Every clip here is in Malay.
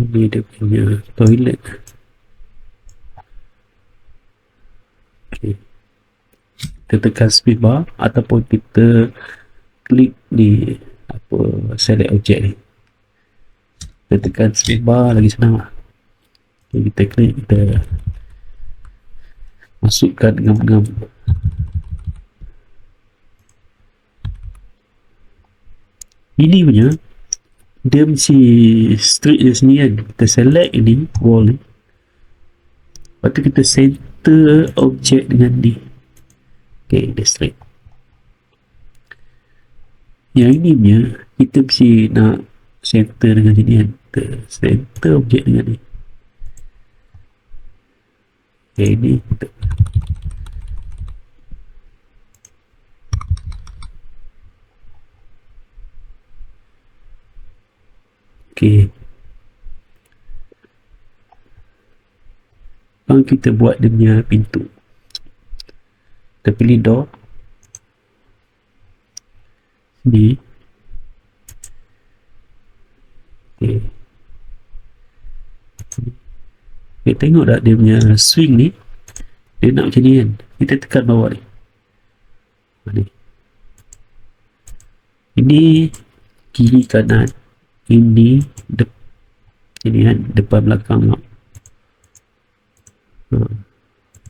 Ini dia punya toilet. Okay. Kita tekan spacebar ataupun kita klik di apa select object ni. Kita tekan spacebar lagi senang lah. Okay, kita klik kita masukkan ngam-ngam ini punya dia mesti straight dia sini kan. Kita select ini wall ni. Lepas tu kita center objek dengan ni ok dia straight. Yang ini punya kita mesti nak center dengan sini kan. Kita center objek dengan ni. Ok ini kita Okey. Sekarang kita buat dia punya pintu. Kita pilih door. Ni. Okey. Okay, tengok tak dia punya swing ni. Dia nak macam ni kan. Kita tekan bawah. Ni. Ini kiri kanan ini de ini kan depan belakang tak? Ha.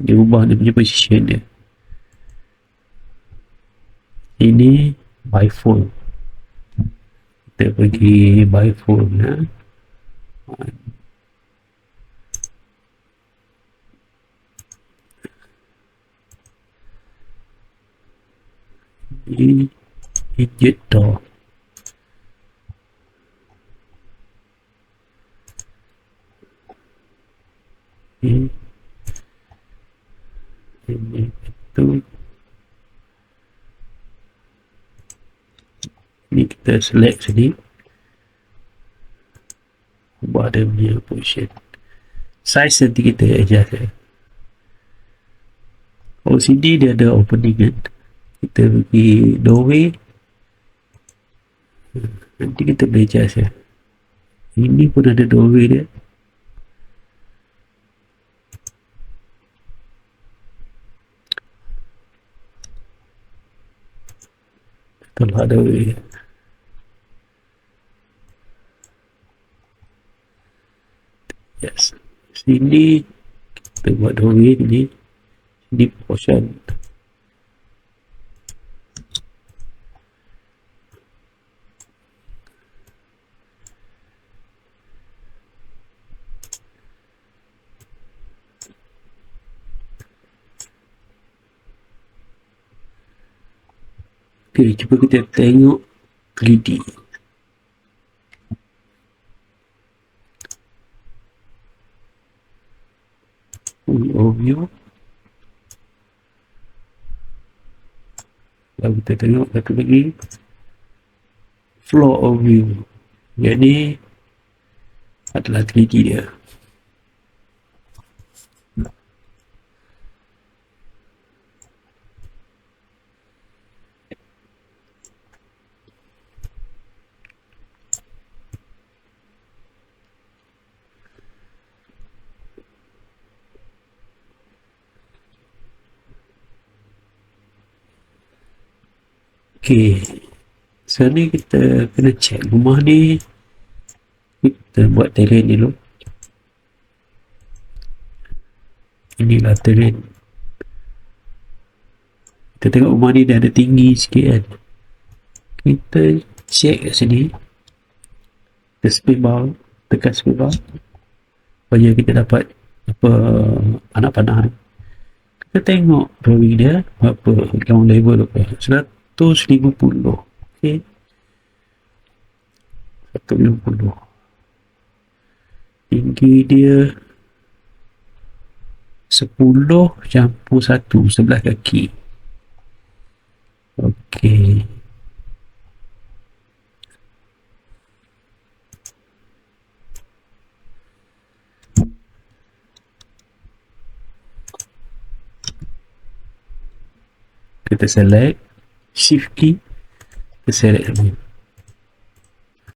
dia ubah dia punya position dia ini by phone kita pergi by phone ya. ini edit door ini itu ini kita select sini. Buat dia punya position. Size nanti kita adjust ya. OCD dia ada opening kan kita pergi doorway. Nanti kita boleh adjust ya ini pun ada doorway dia. Kalau ada yes sini kita buat domain ni sini portion Okey, cuba kita tengok 3D. Overview. Lalu kita tengok satu lagi. Floor overview. Jadi adalah 3D dia. Okey. Sekarang ni kita kena check rumah ni. Kita buat terrain dulu. Inilah terrain. Kita tengok rumah ni dah ada tinggi sikit kan. Kita check kat sini. Kita speed bar. Tekan speed bar. Supaya kita dapat apa anak panah. Kita tengok drawing dia. Apa ground level apa. 150 okey. 150 tinggi dia 10 campur 1 sebelah kaki. Okey. Kita select shift key kita select ni